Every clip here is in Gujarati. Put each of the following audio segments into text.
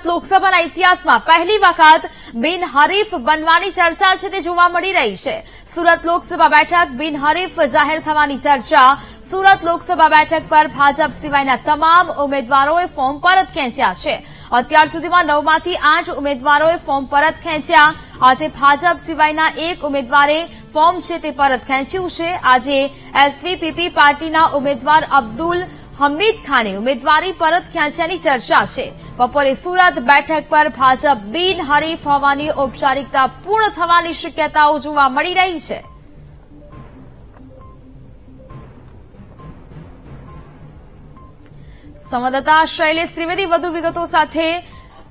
સુરત લોકસભાના ઇતિહાસમાં પહેલી વખત બિનહરીફ બનવાની ચર્ચા છે તે જોવા મળી રહી છે. સુરત લોકસભા બેઠક બિનહરીફ જાહેર થવાની ચર્ચા, સુરત લોકસભા બેઠક પર ભાજપ સિવાયના તમામ ઉમેદવારોએ ફોર્મ પરત ખેંચ્યા છે. અત્યાર સુધીમાં નવમાંથી આઠ ઉમેદવારોએ ફોર્મ પરત ખેંચ્યા. આજે ભાજપ સિવાયના એક ઉમેદવારે ફોર્મ છે તે પરત ખેંચ્યું છે. આજે એસવીપીપી પાર્ટીના ઉમેદવાર અબ્દુલ હમીદ ખાને ઉમેદવારી પરત ખેંચ્યાની ચર્ચા છે. બપોરે સુરત બેઠક પર ભાજપ બિનહરીફ હોવાની ઔપચારિકતા પૂર્ણ થવાની શક્યતાઓ જોવા મળી રહી છે. સંવાદદાતા શૈલેષ ત્રિવેદી વધુ વિગતો સાથે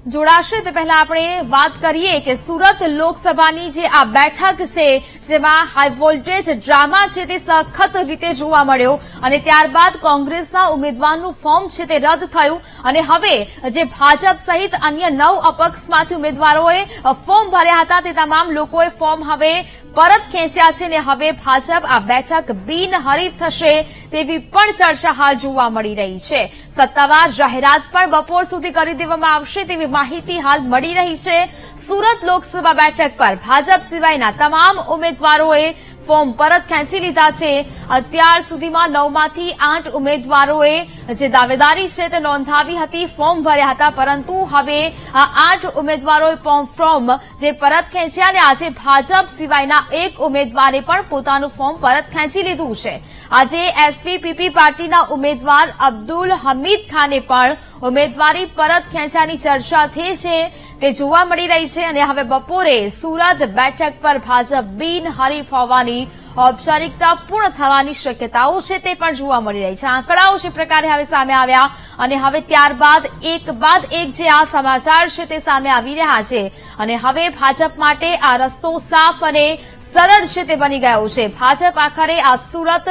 જોડાશે. તે પહેલા આપણે વાત કરીએ કે સુરત લોકસભાની જે આ બેઠક છે, જેમાં હાઈ વોલ્ટેજ ડ્રામા છે તે સખત રીતે જોવા મળ્યો અને ત્યારબાદ કોંગ્રેસના ઉમેદવારનું ફોર્મ છે તે રદ થયું અને હવે જે ભાજપ સહિત અન્ય નવ અપક્ષમાંથી ઉમેદવારોએ ફોર્મ ભર્યા હતા તે તમામ લોકોએ ફોર્મ હવે પરત ખેંચ્યા છે ને હવે ભાજપ આ બેઠક બિનહરીફ થશે તેવી પણ ચર્ચા હાલ જોવા મળી રહી છે. સત્તાવાર જાહેરાત પણ બપોર સુધી કરી દેવામાં આવશે તેવી માહિતી હાલ મળી રહી છે. સુરત લોકસભા બેઠક પર ભાજપ સિવાયના તમામ ઉમેદવારોએ ફોર્મ પરત ખેંચી લીધા છે. અત્યાર સુધીમાં નવમાંથી આઠ ઉમેદવારોએ જે દાવેદારી છે તે નોંધાવી હતી, ફોર્મ ભર્યા હતા. પરંતુ હવે આ આઠ ઉમેદવારોએ ફોર્મ જે પરત ખેંચ્યા અને આજે ભાજપ સિવાયના એક ઉમેદવારે પણ પોતાનું ફોર્મ પરત ખેંચી લીધું છે. આજે એસવીપીપી પાર્ટીના ઉમેદવાર અબ્દુલ હમીદ ખાને પણ ઉમેદવારી પરત ખેંચાની ચર્ચા થઈ છે. તે જોવા મળી રહી છે અને હવે બપોરે સુરત બેઠક પર ભાજપ બિનહરીફ હોવાની ઔપચારિકતા પૂર્ણ થવાની શક્યતાઓ છે તે પણ જોવા મળી રહી છે. આંકડાઓ જે પ્રકારે હવે સામે આવ્યા અને હવે ત્યારબાદ એક બાદ એક જે આ સમાચાર છે તે સામે આવી રહ્યા છે. અને હવે ભાજપ માટે આ રસ્તો સાફ અને સરળ છે તે બની ગયો છે. ભાજપ આખરે આ સુરત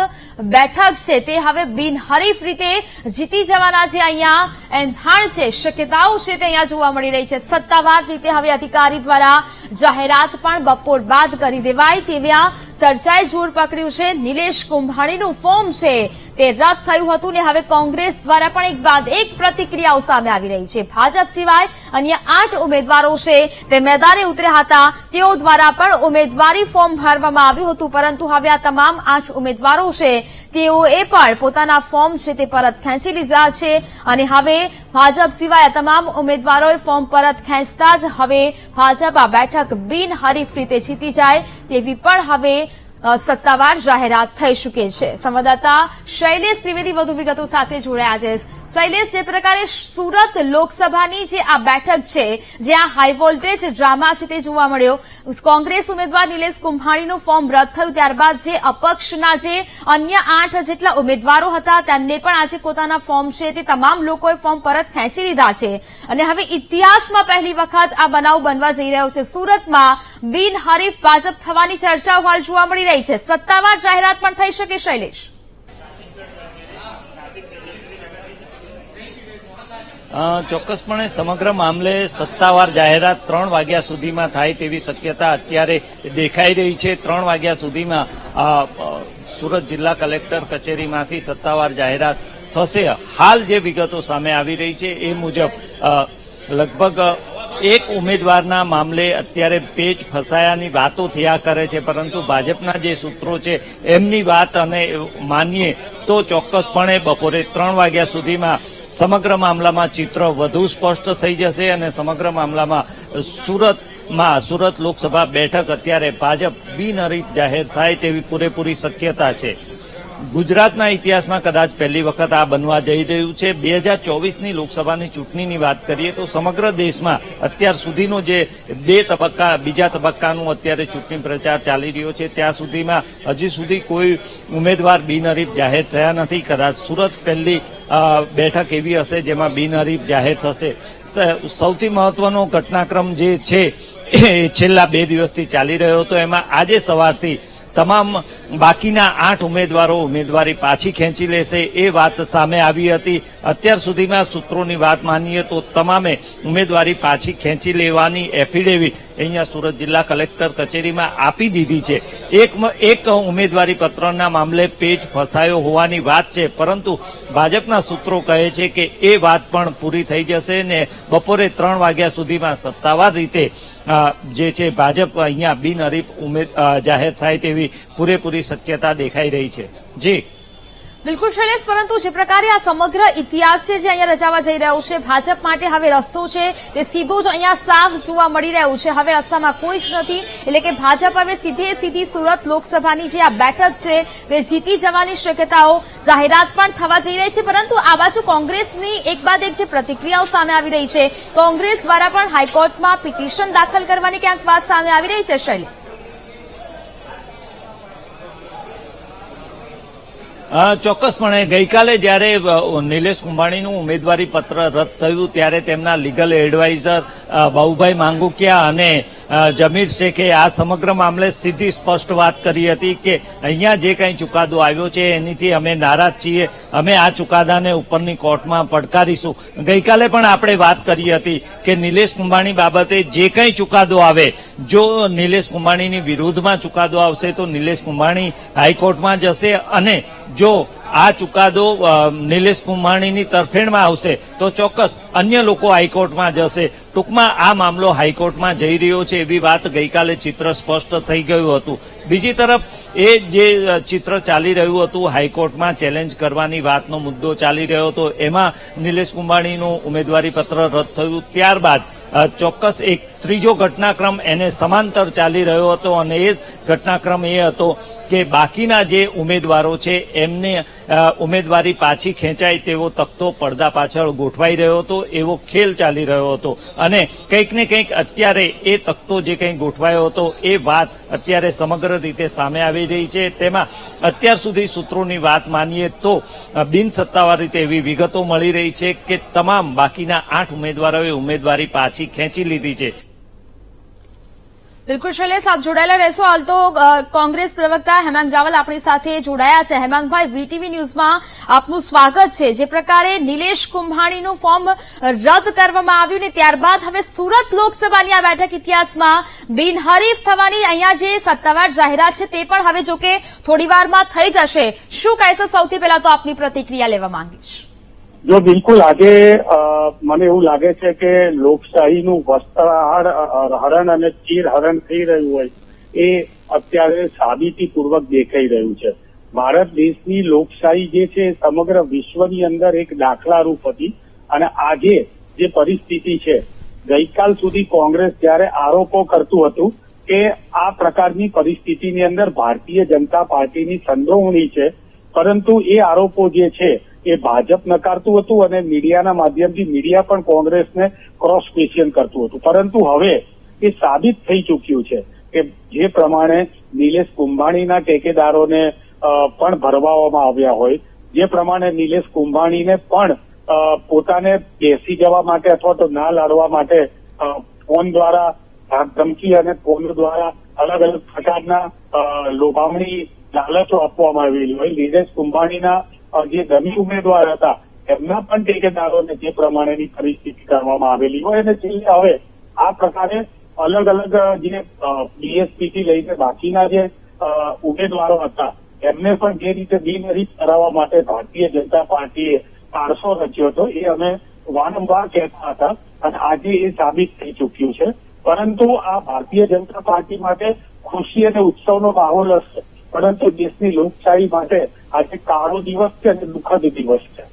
બેઠક છે તે હવે બિનહરીફ રીતે જીતી જવાના જે અહીંયા એંધાણ છે, શક્યતાઓ છે તે અહીંયા જોવા મળી રહી છે. સત્તાવાર રીતે હવે અધિકારી દ્વારા જાહેરાત પણ બપોર બાદ કરી દેવાય તેવી ચર્ચાએ જોર પકડ્યું છે. નિલેશ કુંભાણીનું ફોર્મ છે. તે રદ થયું હતું ને હવે કોંગ્રેસ દ્વારા પણ એક બાદ એક પ્રતિક્રિયાઓ સામે આવી રહી છે. ભાજપ સિવાય અન્ય આઠ ઉમેદવારો છે તે મેદાને ઉતર્યા હતા. તેઓ દ્વારા પણ ઉમેદવારી ફોર્મ ભરવામાં આવ્યું હતું, પરંતુ હવે આ તમામ આઠ ઉમેદવારો છે તેઓએ પણ પોતાના ફોર્મ છે તે પરત ખેંચી લીધા છે અને હવે ભાજપ સિવાય તમામ ઉમેદવારોએ ફોર્મ પરત ખેંચતા જ હવે ભાજપ આ બેઠક બિનહરીફ રીતે જીતી જાય તેવી પણ હવે સત્તાવાર જાહેરાત થઈ શકે છે. સંવાદદાતા શૈલેષ ત્રિવેદી વધુ વિગતો સાથે જોડાયા છે. શૈલેષ, જે પ્રકારે સુરત લોકસભાની જે આ બેઠક છે, જ્યાં હાઈ વોલ્ટેજ ડ્રામા છે તે જોવા મળ્યો. કોંગ્રેસ ઉમેદવાર નિલેશ કુંભાણીનું ફોર્મ રદ થયું ત્યારબાદ જે અપક્ષના જે અન્ય આઠ જેટલા ઉમેદવારો હતા, તેમને પણ આજે પોતાના ફોર્મ છે તે તમામ લોકોએ ફોર્મ પરત ખેંચી લીધા છે. અને હવે ઇતિહાસમાં પહેલી વખત આ બનાવ બનવા જઈ રહ્યો છે. સુરતમાં બિનહરીફ ભાજપ થવાની ચર્ચાઓ હાલ જોવા મળી રહી છે. સત્તાવાર જાહેરાત પણ થઈ શકે, શૈલેષ. ચોક્કસપણે સમગ્ર મામલે સત્તાવાર જાહેરાત ત્રણ વાગ્યા સુધીમાં થાય તેવી શક્યતા અત્યારે દેખાઈ રહી છે. ત્રણ વાગ્યા સુધીમાં સુરત જિલ્લા કલેક્ટર કચેરીમાંથી સત્તાવાર જાહેરાત થશે. હાલ જે વિગતો સામે આવી રહી છે, એ મુજબ લગભગ એક ઉમેદવારના મામલે અત્યારે પેચ ફસાયાની વાતો થયા કરે છે, પરંતુ ભાજપના જે સૂત્રો છે, એમની વાત અને માનીએ તો ચોક્કસપણે બપોરે ત્રણ વાગ્યા સુધીમાં સમગ્ર મામલામાં ચિત્ર વધુ સ્પષ્ટ થઈ જશે અને સમગ્ર મામલામાં સુરતમાં, સુરત લોકસભા બેઠક અત્યારે ભાજપ બિનહરીફ જાહેર થાય તેવી પૂરેપૂરી શક્યતા છે. ગુજરાતના ઇતિહાસમાં કદાચ પહેલી વખત આ બનવા જઈ રહ્યું છે. બે હજાર ચોવીસની લોકસભાની ચૂંટણીની વાત કરીએ તો સમગ્ર દેશમાં અત્યાર સુધીનો જે બે તબક્કા, બીજા તબક્કાનું અત્યારે ચૂંટણી પ્રચાર ચાલી રહ્યો છે, ત્યાં સુધીમાં હજી સુધી કોઈ ઉમેદવાર બિનહરીફ જાહેર થયા નથી. કદાચ સુરત પહેલી બેઠક એવી હશે જેમાં બિનહરીફ જાહેર થશે. સૌથી મહત્વનો ઘટનાક્રમ જે છે, એ છેલ્લા બે દિવસથી ચાલી રહ્યો હતો. એમાં આજે સવારથી તમામ બાકીના આઠ ઉમેદવારો ઉમેદવારી પાછી ખેંચી લેશે એ વાત સામે આવી હતી. અત્યાર સુધીમાં સૂત્રોની વાત માનીએ તો તમામે ઉમેદવારી પાછી ખેંચી લેવાની એફિડેવિટ અહીંયા સુરત જિલ્લા કલેક્ટર કચેરીમાં આપી દીધી છે. એક એક ઉમેદવારી પત્રના મામલે પેજ ફસાયો હોવાની વાત છે, પરંતુ ભાજપના સૂત્રો કહે છે કે એ વાત પણ પૂરી થઈ જશે ને બપોરે ત્રણ વાગ્યા સુધીમાં સત્તાવાર રીતે જે છે ભાજપ અહીંયા બિનહરીફ ઉમેદ જાહેર થાય તેવી પૂરેપૂરી શક્યતા દેખાઈ રહી છે. જી. બિલકુલ શૈલેષ, પરંતુ જે પ્રકારે આ સમગ્ર ઇતિહાસ છે જે અહીંયા રચાવા જઈ રહ્યો છે, ભાજપ માટે હવે રસ્તો છે, તે સીધો જ અહીંયા સાફ જોવા મળી રહ્યું છે. હવે રસ્તામાં કોઈ જ નથી, એટલે કે ભાજપ હવે સીધે સીધી સુરત લોકસભાની જે આ બેઠક છે, તે જીતી જવાની શક્યતાઓ જાહેરાત પણ થવા જઈ રહી છે, પરંતુ આ બાજુ કોંગ્રેસની એક બાદ એક જે પ્રતિક્રિયાઓ સામે આવી રહી છે. કોંગ્રેસ દ્વારા પણ હાઈકોર્ટમાં પિટિશન દાખલ કરવાની ક્યાંક વાત સામે આવી રહી છે, શૈલેષ. ચોક્કસપણે ગઈકાલે જ્યારે નિલેશ કુંભાણીનું ઉમેદવારી પત્ર રદ થયું, ત્યારે તેમના લીગલ એડવાઇઝર બાબુભાઈ માંગુકિયા અને જમીર શેખે આ સમગ્ર મામલે સીધી સ્પષ્ટ વાત કરી હતી કે અહીંયા જે કંઈ ચુકાદો આવ્યો છે એનીથી અમે નારાજ છીએ. અમે આ ચુકાદાને ઉપરની કોર્ટમાં પડકારીશું. ગઈકાલે પણ આપણે વાત કરી હતી કે નિલેશ કુંભાણી બાબતે જે કંઈ ચુકાદો આવે, જો નિલેશ કુંભાણીની વિરુદ્ધમાં ચુકાદો આવશે તો નિલેશ કુંભાણી હાઈકોર્ટમાં જશે અને જો આ ચુકાદો નિલેશ કુંભાણીની તરફેણમાં આવશે તો ચોક્કસ અન્ય લોકો હાઈકોર્ટમાં જશે. ટૂંકમાં આ મામલો હાઈકોર્ટમાં જઈ રહ્યો છે એવી વાત ગઈકાલે ચિત્ર સ્પષ્ટ થઈ ગયું હતું. બીજી તરફ, એ જે ચિત્ર ચાલી રહ્યું હતું, હાઈકોર્ટમાં ચેલેન્જ કરવાની વાતનો મુદ્દો ચાલી રહ્યો હતો, એમાં નિલેશ કુંભાણીનું ઉમેદવારી પત્ર રદ થયું ત્યારબાદ ચોક્કસ એક ત્રીજો ઘટનાક્રમ એને સમાંતર ચાલી રહ્યો હતો અને એ ઘટનાક્રમ એ હતો કે બાકીના જે ઉમેદવારો છે એમને ઉમેદવારી પાછી ખેંચાય તેવો તખતો પડદા પાછળ ગોઠવાઈ રહ્યો હતો એવો ખેલ ચાલી રહ્યો હતો. અને કંઈક ને કંઈક અત્યારે એ તખતો જે કંઈ ગોઠવાયો હતો એ વાત અત્યારે સમગ્ર રીતે સામે આવી રહી છે. તેમાં અત્યાર સુધી સૂત્રોની વાત માનીએ તો અ, બિન સત્તાવાર રીતે એવી વિગતો મળી રહી છે કે તમામ બાકીના આઠ ઉમેદવારોએ ઉમેદવારી પાછી ખેંચી લીધી છે. બિલકુલ શૈલેષ, આપ જોડાયેલા રહેશો. હાલ તો કોંગ્રેસ પ્રવક્તા હેમાંગ રાવલ આપણી સાથે જોડાયા છે. હેમાંગભાઈ વીટીવી ન્યૂઝમાં આપનું સ્વાગત છે. જે પ્રકારે નિલેશ કુંભાણીનું ફોર્મ રદ કરવામાં આવ્યું ને ત્યારબાદ હવે સુરત લોકસભાની આ બેઠક ઇતિહાસમાં બિનહરીફ થવાની અહીંયા જે સત્તાવાર જાહેરાત છે તે પણ હવે જોકે થોડી વારમાં થઈ જશે. શું કહેશો? સૌથી પહેલા તો આપની પ્રતિક્રિયા લેવા માંગીશ. જો બિલકુલ આજે મને એવું લાગે છે કે લોકશાહીનું વસ્ત્રહાર હરણ અને ચીર હરણ થઈ રહ્યું હોય, એ અત્યારે સાબિતીપૂર્વક દેખાઈ રહ્યું છે. ભારત દેશની લોકશાહી જે છે સમગ્ર વિશ્વની અંદર એક દાખલારૂપ હતી અને આજે જે પરિસ્થિતિ છે, ગઈકાલ સુધી કોંગ્રેસ જ્યારે આરોપો કરતું હતું કે આ પ્રકારની પરિસ્થિતિની અંદર ભારતીય જનતા પાર્ટીની સંડોવણી છે, પરંતુ એ આરોપો જે છે એ ભાજપ નકારતું હતું અને મીડિયાના માધ્યમથી મીડિયા પણ કોંગ્રેસને ક્રોસ ક્વેશ્ચન કરતું હતું. પરંતુ હવે એ સાબિત થઈ ચૂક્યું છે કે જે પ્રમાણે નિલેશ કુંભાણીના ટેકેદારોને પણ ભરવામાં આવ્યા હોય, જે પ્રમાણે નિલેશ કુંભાણીને પણ પોતાને બેસી જવા માટે અથવા તો ના લડવા માટે ફોન દ્વારા ધમકી અને ફોન દ્વારા અલગ અલગ પ્રકારના લોભામણી લાલચો આપવામાં આવેલી હોય. નિલેશ કુંભાણીના જે દમી ઉમેદવાર હતા, એમના પણ ટેકેદારોને જે પ્રમાણેની પરિસ્થિતિ કરવામાં આવેલી હોય અને છેલ્લે હવે આ પ્રકારે અલગ અલગ જે બીએસપીથી લઈને બાકીના જે ઉમેદવારો હતા, એમને પણ જે રીતે બિનહરીફ કરાવવા માટે ભારતીય જનતા પાર્ટીએ પારસો રચ્યો હતો, એ અમે વારંવાર કહેતા હતા અને આજે એ સાબિત થઈ ચૂક્યું છે. પરંતુ આ ભારતીય જનતા પાર્ટી માટે ખુશી અને ઉત્સવનો માહોલ હશે પરંતુ દેશની લોકશાહી માટે આજે કાળો દિવસ છે અને દુઃખદ દિવસ છે.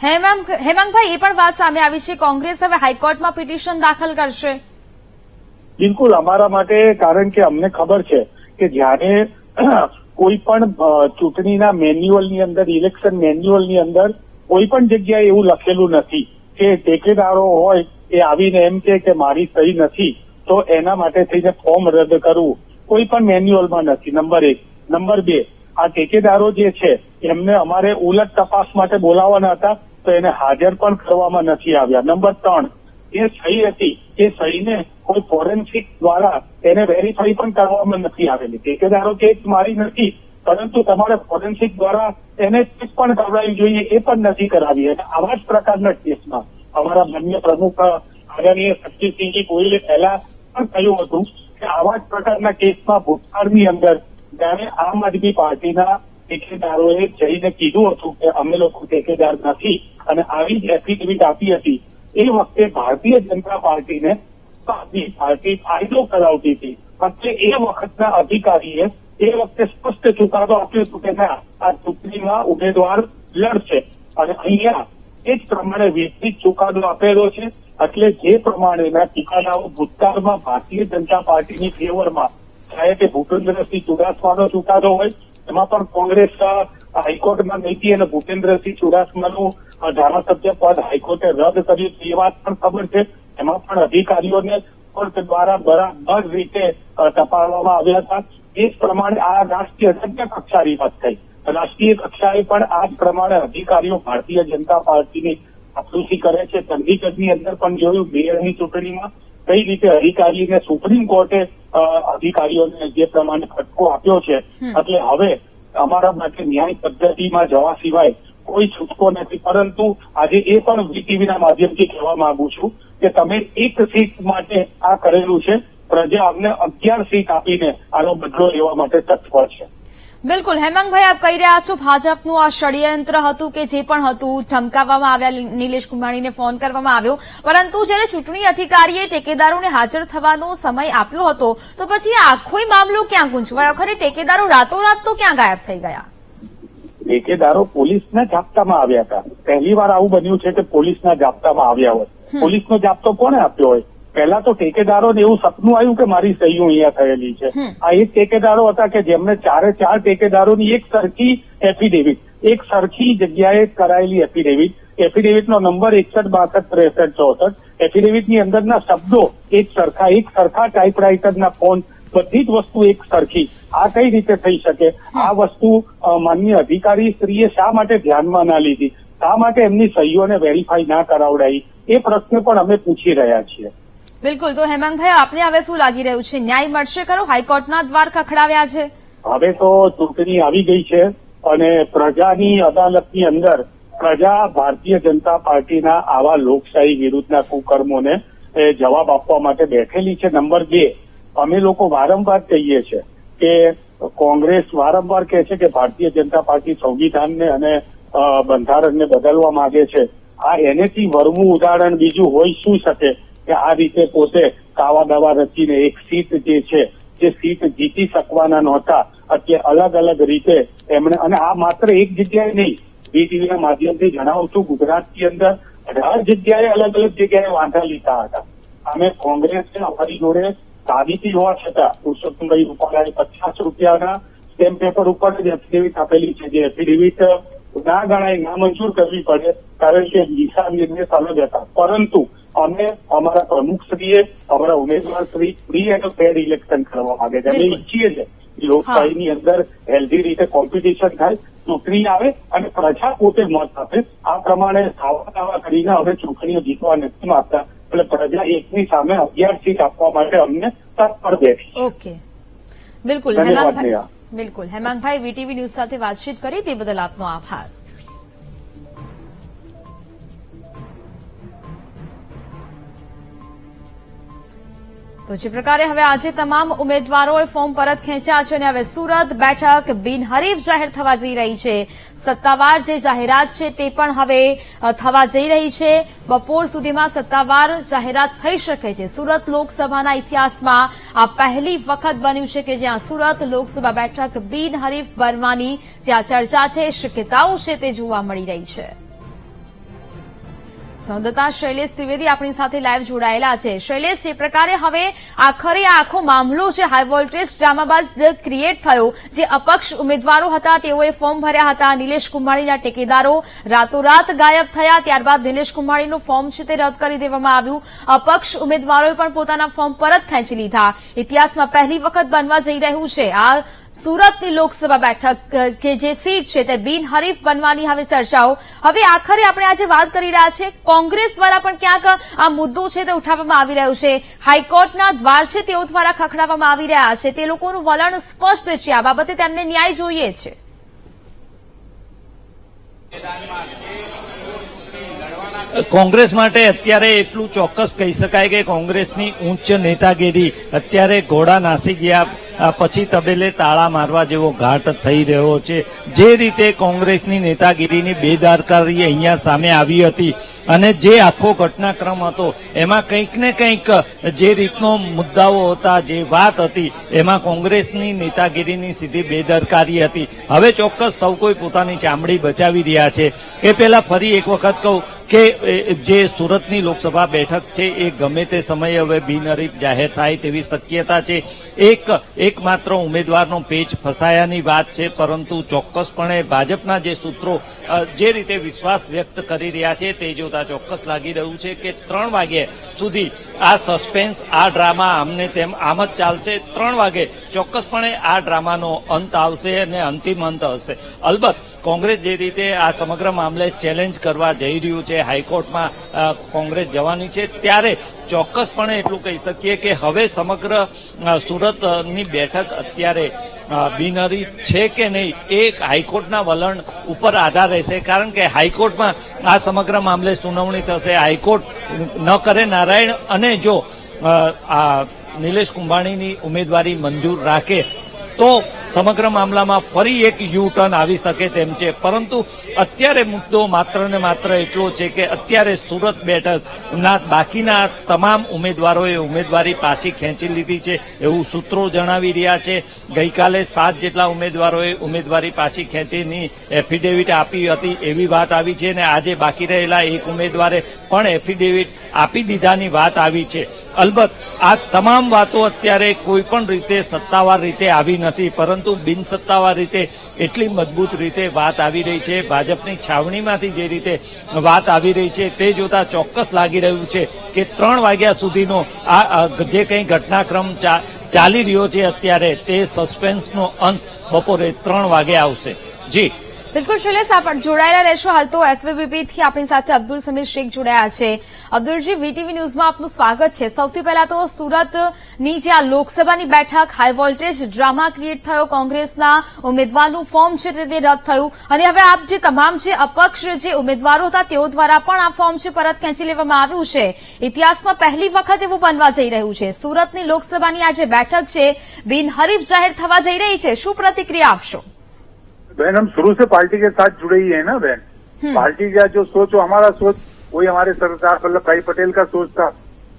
હેમાંગ હેમાંગભાઈ એ પણ વાત સામે આવી છે. કોંગ્રેસ હવે હાઈકોર્ટમાં પિટિશન દાખલ કરશે. બિલકુલ અમારા માટે કારણ કે અમને ખબર છે કે જ્યારે કોઈ પણ ચૂંટણીના મેન્યુઅલની અંદર ઇલેક્શન મેન્યુઅલની અંદર કોઈ પણ જગ્યાએ એવું લખેલું નથી કે ટેકેદારો હોય એ આવીને એમ કે મારી સહી નથી તો એના માટે થઈને ફોર્મ રદ કરવું કોઈ પણ મેન્યુઅલમાં નથી. નંબર એક. નંબર બે, આ ટેકેદારો જે છે, એમને અમારે ઉલટ તપાસ માટે બોલાવવાના હતા, તો એને હાજર પણ કરવામાં નથી આવ્યા. નંબર ત્રણ, એ સહી હતી એ સહીને કોઈ ફોરેન્સિક દ્વારા એને વેરીફાઈ પણ કરવામાં નથી આવેલી. ઠેકેદારો કેસ મારી નથી, પરંતુ તમારે ફોરેન્સિક દ્વારા એને ચેક પણ કરાવવી જોઈએ, એ પણ નથી કરાવી. અને આવા જ પ્રકારના કેસમાં અમારા માન્ય પ્રમુખ આદરણીય શક્તિસિંહજી ગોયલે પહેલા પણ કહ્યું હતું કે આવા જ પ્રકારના કેસમાં ભૂતકાળની અંદર જ્યારે આમ આદમી પાર્ટીના ઠેકેદારોએ જઈને કીધું હતું કે અમે લોકો ઠેકેદાર નથી અને આવી જ એફિડેવિટ આપી હતી, એ વખતે ભારતીય જનતા પાર્ટીને પાર્ટી ફાયદો કરાવતી હતી. એટલે એ વખતના અધિકારીએ એ વખતે સ્પષ્ટ ચુકાદો આપ્યો હતો કે ના, આ ચૂંટણીમાં ઉમેદવાર લડશે. અને અહીંયા એ જ પ્રમાણે વિપરીત ચુકાદો આપેલો છે. એટલે જે પ્રમાણેના ચુકાદાઓ ભૂતકાળમાં ભારતીય જનતા પાર્ટીની ફેવરમાં ચાહે તે ભૂપેન્દ્રસિંહ ચુડાસમાનો ચુકાદો હોય, એમાં પણ કોંગ્રેસ હાઈકોર્ટમાં નીતિ અને ભૂપેન્દ્રસિંહ ચુડાસમાનું ધારાસભ્ય પદ હાઈકોર્ટે રદ કર્યું એ વાત પણ ખબર છે. એમાં પણ અધિકારીઓને કોર્ટ દ્વારા બરાબર રીતે તપાવવામાં આવ્યા હતા. એ જ પ્રમાણે આ રાષ્ટ્રીય રાજ્ય કક્ષાની વાત થઈ. રાષ્ટ્રીય કક્ષાએ પણ આ જ પ્રમાણે અધિકારીઓ ભારતીય જનતા પાર્ટીની ચાપલૂસી કરે છે. ચંદીગઢની અંદર પણ જોયું મેયરની ચૂંટણીમાં કઈ રીતે અધિકારીને સુપ્રીમ કોર્ટે અધિકારીઓને જે પ્રમાણે ખટકો આપ્યો છે. એટલે હવે અમારા માટે ન્યાય પદ્ધતિમાં જવા સિવાય કોઈ છૂટકો નથી. પરંતુ આજે એ પણ વીટીવીના માધ્યમથી કહેવા માંગુ છું કે તમે એક સીટ માટે આ કરેલું છે. પ્રજા અમને અગિયાર સીટ આપીને આનો બદલો લેવા માટે તત્પર છે. બિલકુલ. હેમંગભાઈ આપ કહી રહ્યા છો ભાજપનું આ ષડયંત્ર હતું કે જે પણ હતું ધમકાવવામાં આવ્યા નિલેશ કુંભાણીને ફોન કરવામાં આવ્યો. પરંતુ જ્યારે ચૂંટણી અધિકારીએ ટેકેદારોને હાજર થવાનો સમય આપ્યો હતો તો પછી આખો આખોય મામલો ક્યાં ગુંચવાયો? ખરે ટેકેદારો રાતોરાત તો ક્યાં ગાયબ થઈ ગયા? ટેકેદારો પોલીસના જાપ્તામાં આવ્યા હતા. પહેલી વાર આવું બન્યું છે કે પોલીસના જાપ્તામાં આવ્યા હોય. પોલીસનો જાપ્તો કોણે આપ્યો હોય? પહેલા તો ટેકેદારોને એવું સપનું આવ્યું કે મારી સહીઓ અહીંયા થયેલી છે. આ એ ટેકેદારો ઠેકેદારો હતા કે જેમને ચારે ચાર ઠેકેદારોની એક સરખી એફિડેવિટ એક સરખી જગ્યાએ કરાયેલી એફિડેવિટ એફિડેવિટનો નંબર એકસઠ બાસઠ ત્રેસઠ ચોસઠ. એફિડેવિટની અંદરના શબ્દો એક સરખા એક સરખા ટાઈપરાઇટરના ફોન બધી જ વસ્તુ એક સરખી. આ કઈ રીતે થઈ શકે? આ વસ્તુ માન્ય અધિકારી શ્રીએ શા માટે ધ્યાનમાં ના લીધી? શા માટે એમની સહીઓને વેરીફાઈ ના કરાવડાવી એ પ્રશ્ન પણ અમે પૂછી રહ્યા છીએ. બિલકુલ, તો હેમાંગભાઈ આપને હવે શું લાગી રહ્યું છે? ન્યાય મળશે ખરો? હાઈકોર્ટના દ્વાર ખખડાવ્યા છે. હવે તો ચૂંટણી આવી ગઈ છે અને પ્રજાની અદાલતની અંદર પ્રજા ભારતીય જનતા પાર્ટીના આવા લોકશાહી વિરુદ્ધના કુકર્મોને જવાબ આપવા માટે બેઠેલી છે. નંબર બે, અમે લોકો વારંવાર કહીએ છીએ કે કોંગ્રેસ વારંવાર કહે છે કે ભારતીય જનતા પાર્ટી સંવિધાનને અને બંધારણને બદલવા માંગે છે. આ એનેથી વરવું ઉદાહરણ બીજું હોઈ શું શકે? કે આ રીતે પોતે કાવા દાવા રચીને એક સીટ જે છે, જે સીટ જીતી શકવાના નહોતા, અત્યારે અલગ અલગ રીતે એમણે, અને આ માત્ર એક જગ્યાએ નહીં બીટીવીના માધ્યમથી જણાવું છું, ગુજરાતની અંદર અઢાર જગ્યાએ અલગ અલગ જગ્યાએ વાંધા લીધા હતા. અમે કોંગ્રેસને અમારી જોડે સાબિતી હોવા છતાં પુરુષોત્તમભાઈ રૂપાલાએ પચાસ રૂપિયાના સ્ટેમ્પ પેપર ઉપર જ એફિડેવિટ આપેલી છે, જે એફિડેવિટ ના ગણાય નામંજૂર કરવી પડે, કારણ કે દિશા નિર્દેશ અલગ હતા. પરંતુ અમે અમારા પ્રમુખશ્રીએ અમારા ઉમેદવારશ્રી ફ્રી એન્ડ ફેર ઇલેક્શન કરવા માંગે છે. અમે ઈચ્છીએ છીએ લોકશાહીની અંદર હેલ્ધી રીતે કોમ્પિટિશન થાય ચૂંટણી આવે અને પ્રજા પોતે મત આપે. આ પ્રમાણે સાવા સાવા કરીને હવે ચૂંટણીઓ જીતવા નથી માંગતા. એટલે પ્રજા એકની સામે અગિયાર સીટ આપવા માટે અમને તત્પર બેઠી. ઓકે. બિલકુલ. બિલકુલ. હેમાંગભાઈ વીટીવી ન્યૂઝ સાથે વાતચીત કરી તે બદલ આપનો આભાર. તો જે પ્રકારે હવે આજે તમામ ઉમેદવારોએ ફોર્મ પરત ખેંચ્યા છે અને હવે સુરત બેઠક બિનહરીફ જાહેર થવા જઈ રહી છે. સત્તાવાર જે જાહેરાત છે તે પણ હવે થવા જઈ રહી છે. બપોર સુધીમાં સત્તાવાર જાહેરાત થઈ શકે છે. સુરત લોકસભાના ઇતિહાસમાં આ પહેલી વખત બન્યું છે કે જ્યાં સુરત લોકસભા બેઠક બિનહરીફ બનવાની જે આ ચર્ચા છે, શક્યતાઓ છે તે જોવા મળી રહી છે. સંવાદદાતા શૈલેષ ત્રિવેદી આપણી સાથે લાઈવ જોડાયેલા છે. શૈલેષ, જે પ્રકારે હવે આખરે આખો મામલો છે હાઈ વોલ્ટેજ ડ્રામાબાજ ક્રિએટ થયો, જે અપક્ષ ઉમેદવારો હતા, તેઓએ ફોર્મ ભર્યા હતા. નિલેશ કુંભાણીના ટેકેદારો રાતોરાત ગાયબ થયા. ત્યારબાદ નિલેશ કુંભાણીનું ફોર્મ છે તે રદ કરી દેવામાં આવ્યું. અપક્ષ ઉમેદવારોએ પણ પોતાના ફોર્મ પરત ખેંચી લીધા. ઇતિહાસમાં પહેલી વખત બનવા જઈ રહ્યું છે. આ સુરતની લોકસભા બેઠક, કે જે સીટ છે તે બિનહરીફ બનવાની હવે ચર્ચાઓ. હવે આખરે આપણે આજે વાત કરી રહ્યા છે કોંગ્રેસ દ્વારા પણ ક્યાંક આ મુદ્દો છે તે ઉઠાવવામાં આવી રહ્યો છે. હાઈકોર્ટના દ્વાર છે તેઓ દ્વારા ખખડાવવામાં આવી રહ્યા છે. તે લોકોનું વલણ સ્પષ્ટ છે. આ બાબતે તેમને ન્યાય જોઈએ છે. કોંગ્રેસ માટે અત્યારે એટલું ચોક્કસ કહી શકાય કે કોંગ્રેસની ઉચ્ચ નેતાગીરી અત્યારે ઘોડા નાસી ગયા. પછી તબેલે તાળા મારવા જેવો ઘાટ થઈ રહ્યો છે. જે રીતે કોંગ્રેસની નેતાગીરીની બેદારકારી અહીંયા સામે આવી હતી અને જે આખો ઘટનાક્રમ હતો, એમાં કંઈક ને કંઈક જે રીતનો મુદ્દાઓ હતા, જે વાત હતી, એમાં કોંગ્રેસની નેતાગીરીની સીધી બેદરકારી હતી. હવે ચોક્કસ સૌ કોઈ પોતાની ચામડી બચાવી રહ્યા છે. એ પહેલા ફરી એક વખત કહું કે જે સુરતની લોકસભા બેઠક છે, એ ગમે તે સમયે હવે બિનહરીફ જાહેર થાય તેવી શક્યતા છે. એક, એકમાત્ર ઉમેદવારનો પેચ ફસાયાની વાત છે, પરંતુ ચોક્કસપણે ભાજપના જે સૂત્રો જે રીતે વિશ્વાસ વ્યક્ત કરી રહ્યા છે, તે જોતા ચોક્કસ લાગી રહ્યું છે કે ત્રણ વાગે સુધી આ સસ્પેન્સ આ ડ્રામા અમને તેમ આમ જ ચાલશે. ત્રણ વાગે ચોક્કસપણે આ ડ્રામાનો અંત આવશે અને અંતિમ અંત હશે. અલબત્ત, કોંગ્રેસ જે રીતે આ સમગ્ર મામલે ચેલેન્જ કરવા જઈ રહ્યું છે, હાઈકોર્ટમાં કોંગ્રેસ જવાની છે, ત્યારે ચોક્કસપણે એટલું કહી શકીએ કે હવે સમગ્ર સુરતની બેઠક અત્યારે અ, બિનહરીફ છે કે નહીં એક હાઈકોર્ટના વલણ ઉપર આધાર રહેશે. કારણ કે હાઈકોર્ટમાં આ સમગ્ર મામલે સુનાવણી થશે. હાઈકોર્ટ ન કરે નારાયણ અને જો આ નિલેશ કુંભાણીની ઉમેદવારી મંજૂર રાખે તો સમગ્ર મામલામાં ફરી એક યુ ટર્ન આવી શકે તેમ છે. પરંતુ અત્યારે મુદ્દો માત્ર ને માત્ર એટલો છે કે અત્યારે સુરત બેઠકના બાકીના તમામ ઉમેદવારોએ ઉમેદવારી પાછી ખેંચી લીધી છે એવું સૂત્રો જણાવી રહ્યા છે. ગઈકાલે સાત જેટલા ઉમેદવારોએ ઉમેદવારી પાછી ખેંચીની એફિડેવિટ આપી હતી એવી વાત આવી છે અને આજે બાકી રહેલા એક ઉમેદવારે પણ એફિડેવિટ આપી દીધાની વાત આવી છે. અલબત્ત આ તમામ વાતો અત્યારે કોઈ પણ રીતે સત્તાવાર રીતે આવી નથી, પરંતુ બિન સત્તાવાર રીતે એટલી મજબૂત રીતે વાત આવી રહી છે. ભાજપની છાવણીમાંથી જે રીતે વાત આવી રહી છે તે જોતા ચોક્કસ લાગી રહ્યું છે કે ત્રણ વાગ્યા સુધીનો આ જે કંઈ ઘટનાક્રમ ચાલી રહ્યો છે અત્યારે તે સસ્પેન્સનો અંત બપોરે ત્રણ વાગે આવશે. જી. બિલકુલ શૈલેષ, આપ જોડાયેલા રહેશો. હાલ તો એસવીબીપી થી આપણી સાથે અબ્દુલ સમીર શેખ જોડાયા છે. અબ્દુલજી વીટીવી ન્યૂઝમાં આપનું સ્વાગત છે. સૌથી પહેલા તો સુરતની જે આ લોકસભાની બેઠક, હાઈ વોલ્ટેજ ડ્રામા ક્રિએટ થયો, કોંગ્રેસના ઉમેદવારનું ફોર્મ છે તે રદ થયું. અને હવે આપ જે તમામ જે અપક્ષ જે ઉમેદવારો હતા, તેઓ દ્વારા પણ આ ફોર્મ છે પરત ખેંચી લેવામાં આવ્યું છે. ઇતિહાસમાં પહેલી વખત એવું બનવા જઈ રહ્યું છે. સુરતની લોકસભાની આ જે બેઠક છે, બિનહરીફ જાહેર થવા જઈ રહી છે. શું પ્રતિક્રિયા આપશો? बहन हम शुरू से पार्टी के साथ जुड़े ही हैं ना बहन पार्टी का जो सोच हो हमारा सोच वही हमारे सरदार वल्लभ भाई पटेल का सोच था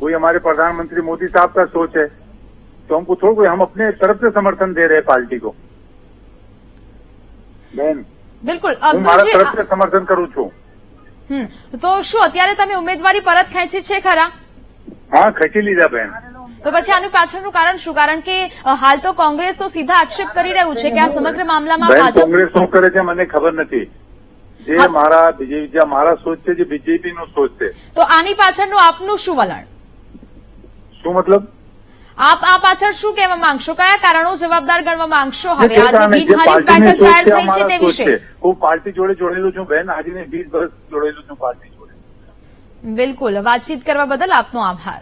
वही हमारे प्रधानमंत्री मोदी साहब का सोच है तो हमको थोड़ा कोई हम अपने तरफ से समर्थन दे रहे हैं पार्टी को बहन બિલકુલ હું મારા અબ્દુલજી તરફથી સમર્થન કરું છું હમ તો શું અત્યારે તમે ઉમેદવારી પરત ખેંચી છે ખરા હા ખેંચી લીધા બહેન તો પછી આનું પાછળનું કારણ શું? કારણ કે હાલ તો કોંગ્રેસ તો સીધા આક્ષેપ કરી રહ્યું છે કે આ સમગ્ર મામલામાં ભાજપ કોંગ્રેસ શું કરે છે મને ખબર નથી. જે મારા બીજેપી જે મારા સોચ છે જે બીજેપી નો સોચ છે. તો આની પાછળનું આપનું શું વલણ? શું મતલબ? આપ આ પાછળ શું કહેવા માંગશો? કયા કારણો જવાબદાર ગણવા માંગશો? હવે આજે બિનહરીફ બેઠક જાહેર થઈ છે તે વિશે. હું પાર્ટી જોડે જોડેલું છું બેન આજે વીસ વર્ષ જોડેલું છું પાર્ટી જોડે. બિલકુલ. વાતચીત કરવા બદલ આપનો આભાર.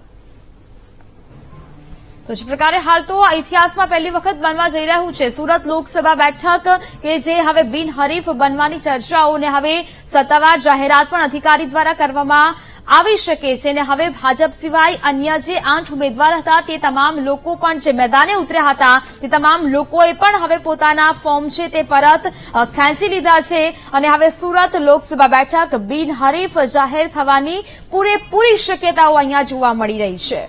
તો જે પ્રકારે હાલ તો આ ઇતિહાસમાં પહેલી વખત બનવા જઈ રહ્યું છે. સુરત લોકસભા બેઠક કે જે હવે બિનહરીફ બનવાની ચર્ચાઓને હવે સત્તાવાર જાહેરાત પણ અધિકારી દ્વારા કરવામાં આવી શકે છે અને હવે ભાજપ સિવાય અન્ય જે આઠ ઉમેદવાર હતા તે તમામ લોકો પણ જે મેદાને ઉતર્યા હતા તે તમામ લોકોએ પણ હવે પોતાના ફોર્મ છે તે પરત ખેંચી લીધા છે અને હવે સુરત લોકસભા બેઠક બિનહરીફ જાહેર થવાની પૂરેપૂરી શક્યતાઓ અહીંયા જોવા મળી રહી છે.